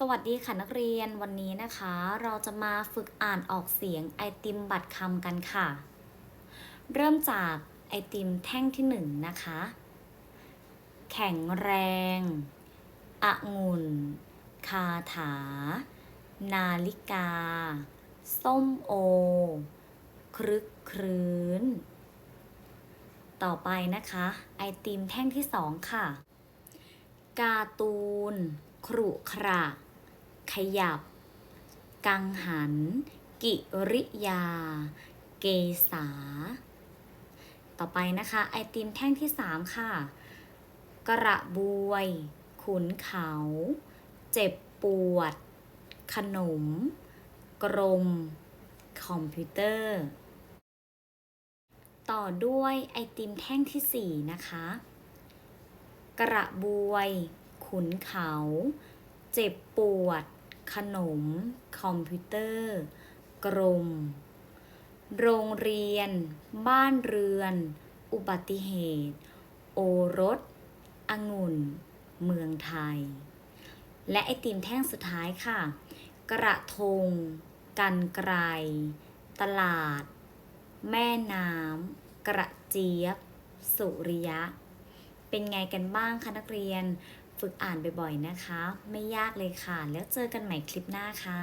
สวัสดีค่ะนักเรียนวันนี้นะคะ เราจะมาฝึกอ่านออกเสียงไอติมบัตรคำกันค่ะ เริ่มจากไอติมแท่งที่หนึ่งนะคะ แข็งแรงองุ่น คาถา นาฬิกา ส้มโอ ครึกครื้น ต่อไปนะคะ ไอติมแท่งที่สองค่ะ การ์ตูนครุขระ ขยับ กังหัน กิริยา เกษา ต่อไปนะคะ ไอติมแท่งที่ 3 ค่ะ กระบวย ขุนเขา เจ็บปวด ขนม กรม คอมพิวเตอร์ ต่อด้วยไอติมแท่งที่ 4 นะคะ กระบวย ขุนเขา เจ็บปวด ขนม คอมพิวเตอร์ กรม โรงเรียน บ้านเรือน อุบัติเหตุ โอรสองุ่น เมืองไทย และไอติมแท่งสุดท้ายค่ะ กระทง กันไกร ตลาด แม่น้ำ กระเจี๊ยบ สุริยะ เป็นไงกันบ้างคะนักเรียน ฝึกอ่านบ่อยๆนะคะ ไม่ยากเลยค่ะ แล้วเจอกันใหม่คลิปหน้าค่ะ